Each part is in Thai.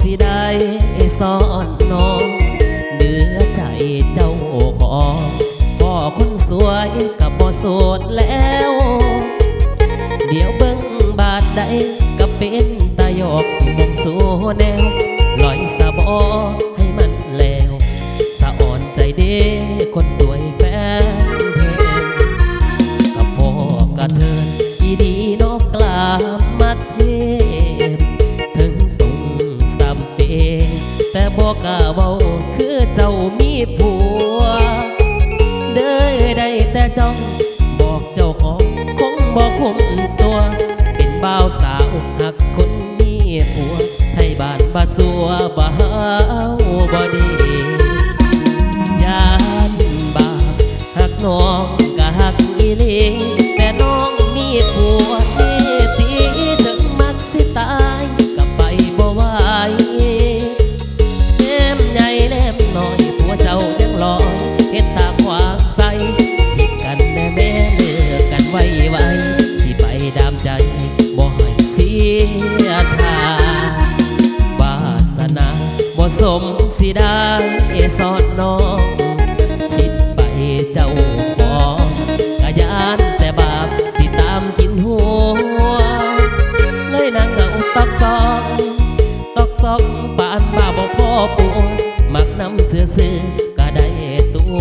สิได้ซ่อนน้องเนื้อใจเจ้าของพ่อคนสวยกับบ่โสดแล้ว เดี๋ยวเบิ่งบาดใดก็เป็นตายอกสู่มงสูแนวลอยสะบอให้มันแล้วสะอ่อนใจเด้คนสวยแฟนเพลงกับพ่อกระเทินอีดีนอกกลาม บอกะเว้าเบาคือเจ้ามีผัว เด้อได้แต่จ้องบอกเจ้าของคงบอกคุมตัว เป็นบ่าวสาวหักคนมีผัว ไทยบ้านบาสัวบ่าวบ่ดี เจ้ายังลอยเฮ็ดตาขวางใสผิดกันแม่แม่เลือกกันไว้ไว้ที่ไปดามใจบ่ให้เสียท่าวาสนาบ่สมสิได้สอดน้องคิดไปเจ้าของกะยานแต่บาปสิตามกินหัว เลยนางเหงาตอกซอกตอกซอกปานบ้าบอกพ่อปัวมักน้ำเสือ ซื้อๆก็ได้ตัว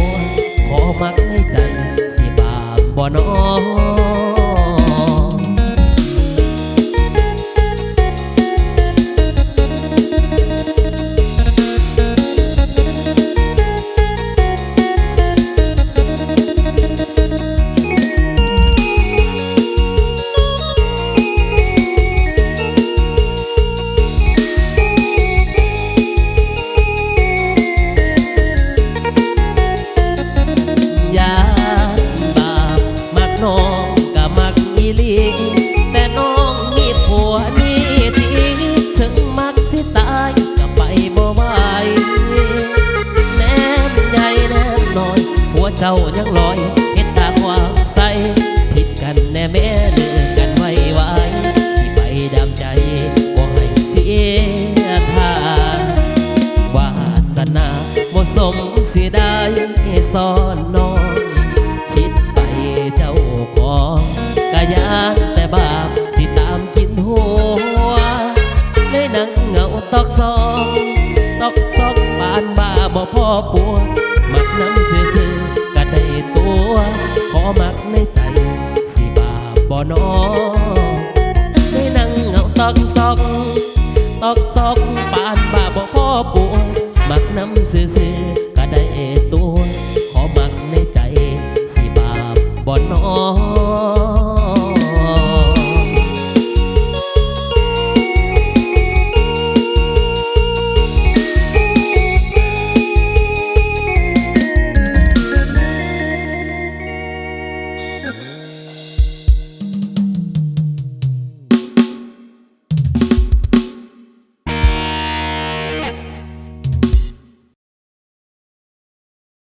ขอมักในใจสิบาปบ่นอง จ้ายังลอยเฮ็ดตาความใสผิดกันแน่แม่เลือกกันไว้ไว้ที่ไปดำใจบ่ให้เสียท่าวาสนาบ่สมสิได้ซ่อนน้องคิดไปเจ้าของกะยานแต่บาปสิตามกินหัวได้นั่งเงาตอกซองตอกซอกบานบ้าบ่พ่อปัวมักน้ำซื่อๆก็ได้ตัว ขอมักในใจ สิบาปบ่นอได้นั่งเหงาตอกซอกตอกซอก